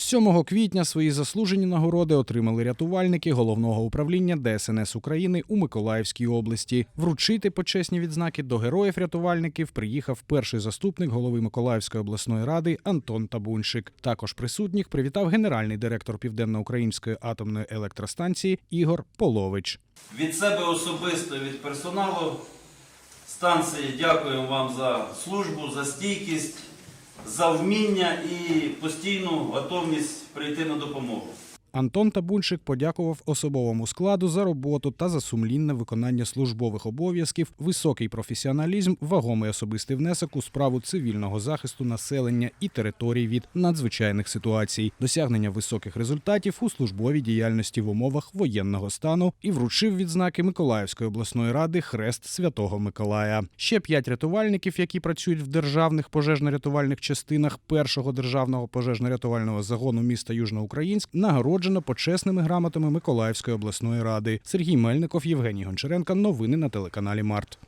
7 квітня свої заслужені нагороди отримали рятувальники головного управління ДСНС України у Миколаївській області. Вручити почесні відзнаки до героїв рятувальників приїхав перший заступник голови Миколаївської обласної ради Антон Табуншик. Також присутніх привітав генеральний директор Південноукраїнської атомної електростанції Ігор Полович. Від себе особисто, від персоналу станції дякуємо вам за службу, за стійкість, за вміння і постійну готовність прийти на допомогу. Антон Табуншик подякував особовому складу за роботу та за сумлінне виконання службових обов'язків, високий професіоналізм, вагомий особистий внесок у справу цивільного захисту населення і територій від надзвичайних ситуацій, досягнення високих результатів у службовій діяльності в умовах воєнного стану і вручив відзнаки Миколаївської обласної ради Хрест Святого Миколая. Ще п'ять рятувальників, які працюють в державних пожежно-рятувальних частинах першого державного пожежно-рятувального загону міста Южноукраїнськ, нагороджено почесними грамотами Миколаївської обласної ради. Сергій Мельников, Євгеній Гончаренко. Новини на телеканалі Март.